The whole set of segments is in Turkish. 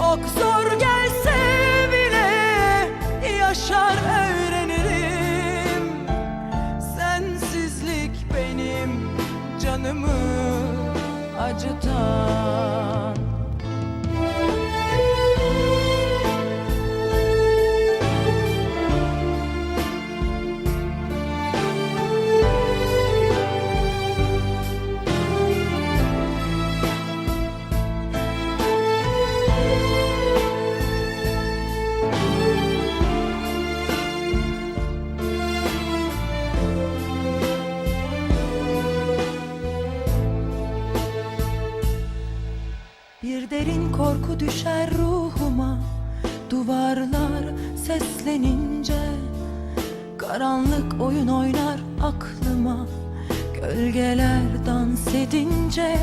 Çok zor gelse bile yaşar öğrenirim. Sensizlik benim canımı acıtan derin korku düşer ruhuma. Duvarlar seslenince Karanlık oyun oynar aklıma. Gölgeler dans edince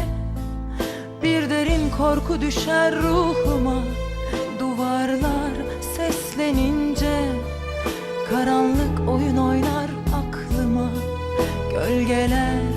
Bir derin korku düşer ruhuma. Duvarlar seslenince Karanlık oyun oynar aklıma. Gölgeler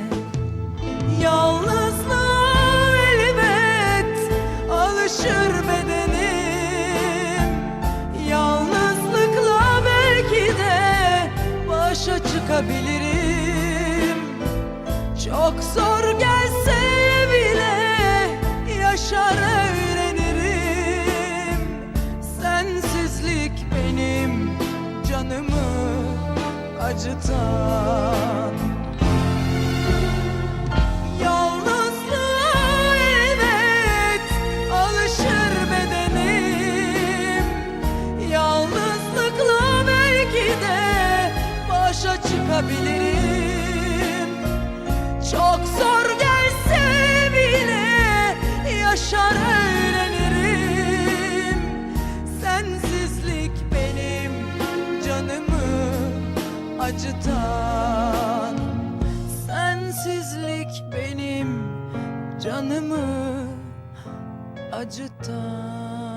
başa çıkabilirim Çok zor gelse bile yaşar öğrenirim. Sensizlik benim canımı acıtan. Yalnızlığa elbet alışır bedenim. Yalnızlıkla belki de başa çıkabilirim Çok zor gelse bile yaşar öğrenirim. Sensizlik benim canımı acıtan. Sensizlik benim canımı acıtan